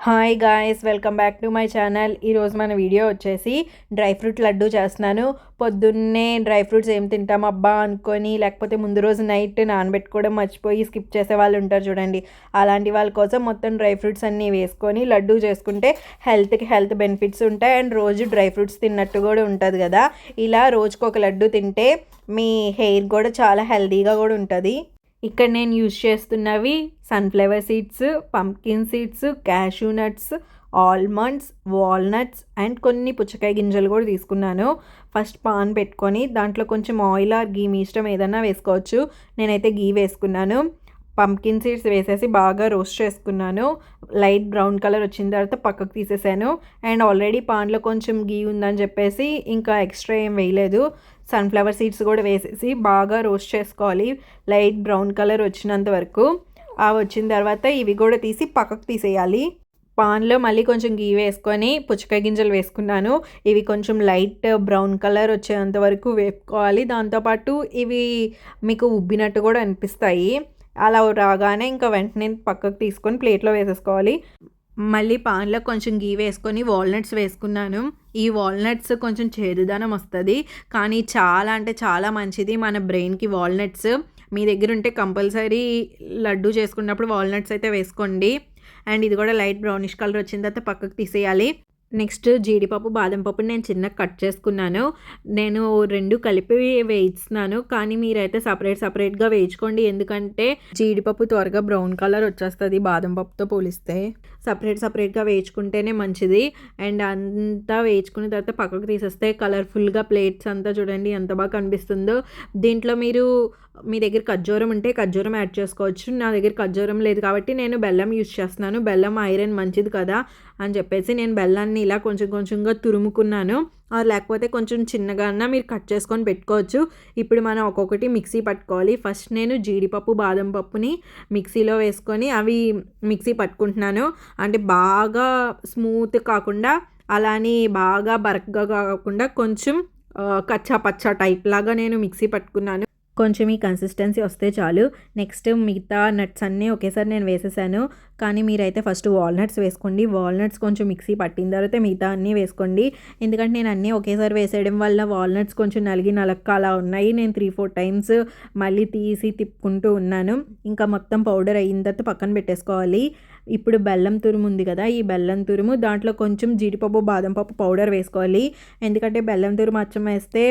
Hi guys welcome back to my channel ఈరోజు మన video వచ్చేసి డ్రై ఫ్రూట్ లడ్డు చేస్తున్నాను. పొద్దున్నే డ్రై ఫ్రూట్స్ ఏం తింటాం అబ్బా అనుకొని లేకపోతే ముందు రోజు నైట్ నానబెట్టుకోవడం మర్చిపోయి స్కిప్ చేసే వాళ్ళు ఉంటారు చూడండి. అలాంటి వాళ్ళ కోసం మొత్తం డ్రై ఫ్రూట్స్ అన్నీ వేసుకొని లడ్డు చేసుకుంటే హెల్త్కి హెల్త్ బెనిఫిట్స్ ఉంటాయి. అండ్ రోజు డ్రై ఫ్రూట్స్ తిన్నట్టు కూడా ఉంటుంది కదా. ఇలా రోజుకు ఒక లడ్డు తింటే మీ హెయిర్ కూడా చాలా హెల్దీగా కూడా ఉంటుంది. ఇక్కడ నేను use చేస్తున్నవి sunflower seeds pumpkin seeds cashew nuts almonds walnuts and కొన్ని పుచ్చకాయ గింజలు కూడా తీసుకున్నాను. ఫస్ట్ పాన్ పెట్టుకొని దాంట్లో కొంచెం ఆయిల్ ఆర్ గీ మీ ఇష్టం ఏదన్నా వేసుకోవచ్చు. నేనైతే గీ వేసుకున్నాను. పంకిన్ సీడ్స్ వేసేసి బాగా రోస్ట్ చేసుకున్నాను. లైట్ బ్రౌన్ కలర్ వచ్చిన తర్వాత పక్కకు తీసేసాను. అండ్ ఆల్రెడీ పాన్లో కొంచెం గీ ఉందని చెప్పేసి ఇంకా ఎక్స్ట్రా ఏం వేయలేదు. సన్ఫ్లవర్ సీడ్స్ కూడా వేసేసి బాగా రోస్ట్ చేసుకోవాలి. లైట్ బ్రౌన్ కలర్ వచ్చినంత వరకు. ఆ వచ్చిన తర్వాత ఇవి కూడా తీసి పక్కకు తీసేయాలి. పాన్లో మళ్ళీ కొంచెం గీ వేసుకొని పుచ్చకాయ గింజలు వేసుకున్నాను. ఇవి కొంచెం లైట్ బ్రౌన్ కలర్ వచ్చేంత వరకు వేపుకోవాలి. దాంతోపాటు ఇవి మీకు ఉబ్బినట్టు కూడా అనిపిస్తాయి. అలా రాగానే ఇంకా వెంటనే పక్కకు తీసుకొని ప్లేట్లో వేసేసుకోవాలి. మళ్ళీ పాన్లో కొంచెం గీ వేసుకొని వాల్నట్స్ వేసుకున్నాను. ఈ వాల్నట్స్ కొంచెం చేదుదనం వస్తుంది. కానీ చాలా అంటే చాలా మంచిది మన బ్రెయిన్కి వాల్నట్స్. మీ దగ్గర ఉంటే కంపల్సరీ లడ్డు చేసుకున్నప్పుడు వాల్నట్స్ అయితే వేసుకోండి. అండ్ ఇది కూడా లైట్ బ్రౌనిష్ కలర్ వచ్చిన తర్వాత పక్కకు తీసేయాలి. నెక్స్ట్ జీడిపప్పు బాదం పప్పు నేను చిన్నగా కట్ చేసుకున్నాను. నేను రెండు కలిపి వేయిస్తున్నాను. కానీ మీరైతే సపరేట్ సపరేట్గా వేయించుకోండి. ఎందుకంటే జీడిపప్పు త్వరగా బ్రౌన్ కలర్ వచ్చేస్తుంది బాదం పప్పుతో పోలిస్తే. సపరేట్ సపరేట్గా వేయించుకుంటేనే మంచిది. అండ్ అంతా వేయించుకున్న తర్వాత పక్కకు తీసేస్తే కలర్ఫుల్గా ప్లేట్స్ అంతా చూడండి ఎంత బాగా కనిపిస్తుందో. దీంట్లో మీరు మీ దగ్గర ఖర్జూరం ఉంటే ఖర్జూరం యాడ్ చేసుకోవచ్చు. నా దగ్గర ఖర్జూరం లేదు కాబట్టి నేను బెల్లం యూస్ చేస్తున్నాను. బెల్లం ఐరన్ మంచిది కదా. అని చెప్పేసి నేను బెల్లాన్ని ఇలా కొంచెం కొంచెంగా తురుముకున్నాను. లేకపోతే కొంచెం చిన్నగా మీరు కట్ చేసుకొని పెట్టుకోవచ్చు. ఇప్పుడు మనం ఒక్కొక్కటి మిక్సీ పట్టుకోవాలి. ఫస్ట్ నేను జీడిపప్పు బాదం పప్పుని మిక్సీలో వేసుకొని అవి మిక్సీ పట్టుకుంటున్నాను. అంటే బాగా స్మూత్ కాకుండా అలానే బాగా బరక్గా కాకుండా కొంచెం కచ్చా పచ్చా టైప్ లాగా నేను మిక్సీ పట్టుకున్నాను. కొంచెం ఈ కన్సిస్టెన్సీ వస్తే చాలు. నెక్స్ట్ మిగతా నట్స్ అన్నీ ఒకేసారి నేను వేసేసాను. కానీ మీరైతే ఫస్ట్ వాల్నట్స్ వేసుకోండి. వాల్నట్స్ కొంచెం మిక్సీ పట్టిన తర్వాత మిగతా అన్నీ వేసుకోండి. ఎందుకంటే నేను అన్నీ ఒకేసారి వేసేయడం వల్ల వాల్నట్స్ కొంచెం నలిగి నలక్క అలా ఉన్నాయి. నేను త్రీ ఫోర్ టైమ్స్ మళ్ళీ తీసి తిప్పుకుంటూ ఉన్నాను. ఇంకా మొత్తం పౌడర్ అయిన తర్వాత పక్కన పెట్టేసుకోవాలి. ఇప్పుడు బెల్లం తురుము ఉంది కదా ఈ బెల్లం తురుము దాంట్లో కొంచెం జీడిపప్పు బాదం పప్పు పౌడర్ వేసుకోవాలి. ఎందుకంటే బెల్లం తురుము అచ్చం వేస్తే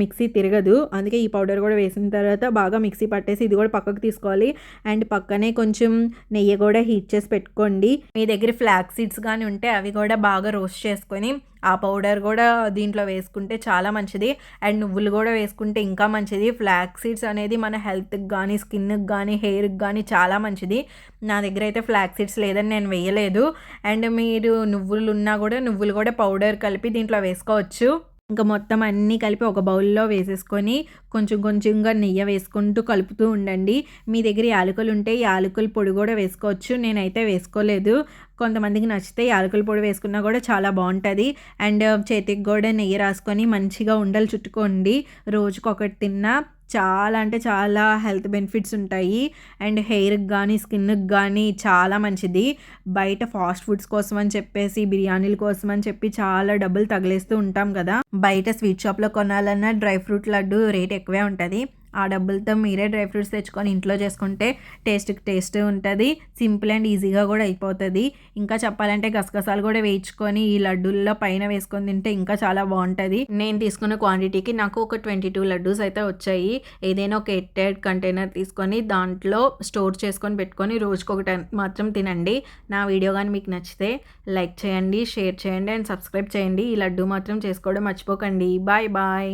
మిక్సీ తిరగదు. అందుకే ఈ పౌడర్ కూడా వేసిన తర్వాత బాగా మిక్సీ పట్టేసి ఇది కూడా పక్కకు తీసుకోవాలి. అండ్ పక్కనే కొంచెం నెయ్యి కూడా హీట్ చేసి పెట్టుకోండి. మీ దగ్గర ఫ్లాక్ సీడ్స్ కానీ ఉంటే అవి కూడా బాగా రోస్ట్ చేసుకొని ఆ పౌడర్ కూడా దీంట్లో వేసుకుంటే చాలా మంచిది. అండ్ నువ్వులు కూడా వేసుకుంటే ఇంకా మంచిది. ఫ్లాక్ సీడ్స్ అనేది మన హెల్త్కి కానీ స్కిన్కి కానీ హెయిర్కి కానీ చాలా మంచిది. నా దగ్గర అయితే ఫ్లాక్ సీడ్స్ లేదని నేను వేయలేదు. అండ్ మీరు నువ్వులు ఉన్నా కూడా నువ్వులు కూడా పౌడర్ కలిపి దీంట్లో వేసుకోవచ్చు. ఇంకా మొత్తం అన్నీ కలిపి ఒక బౌల్లో వేసేసుకొని కొంచెం కొంచెంగా నెయ్యి వేసుకుంటూ కలుపుతూ ఉండండి. మీ దగ్గర యాలకులు ఉంటే యాలకుల పొడి కూడా వేసుకోవచ్చు. నేనైతే వేసుకోలేదు. కొంతమందికి నచ్చితే యాలకుల పొడి వేసుకున్నా కూడా చాలా బాగుంటుంది. అండ్ చేతికి కూడా నెయ్యి రాసుకొని మంచిగా ఉండలు చుట్టుకోండి. రోజుకొకటి తిన్నా చాలా అంటే చాలా హెల్త్ బెనిఫిట్స్ ఉంటాయి. అండ్ హెయిర్కి కానీ స్కిన్కి కానీ చాలా మంచిది. బయట ఫాస్ట్ ఫుడ్స్ కోసం అని చెప్పేసి బిర్యానీల కోసం అని చెప్పి చాలా డబ్బులు తగిలేస్తూ ఉంటాం కదా. బయట స్వీట్ షాప్లో కొనాలన్నా డ్రై ఫ్రూట్ లడ్డు రేట్ ఎక్కువే ఉంటుంది. ఆ డబ్బులతో మీరే డ్రై ఫ్రూట్స్ తెచ్చుకొని ఇంట్లో చేసుకుంటే టేస్ట్కి టేస్ట్ ఉంటుంది సింపుల్ అండ్ ఈజీగా కూడా అయిపోతుంది. ఇంకా చెప్పాలంటే గసగసాలు కూడా వేయించుకొని ఈ లడ్డూల్లో పైన వేసుకొని తింటే ఇంకా చాలా బాగుంటుంది. నేను తీసుకున్న క్వాంటిటీకి నాకు ఒక ట్వంటీ టూ లడ్డూస్ అయితే వచ్చాయి. ఏదైనా ఒక ఎట్టెడ్ కంటైనర్ తీసుకొని దాంట్లో స్టోర్ చేసుకొని పెట్టుకొని రోజుకొకటి మాత్రం తినండి. నా వీడియో కానీ మీకు నచ్చితే లైక్ చేయండి షేర్ చేయండి అండ్ సబ్స్క్రైబ్ చేయండి. ఈ లడ్డు మాత్రం చేసుకోవడం మర్చిపోకండి. Bye bye.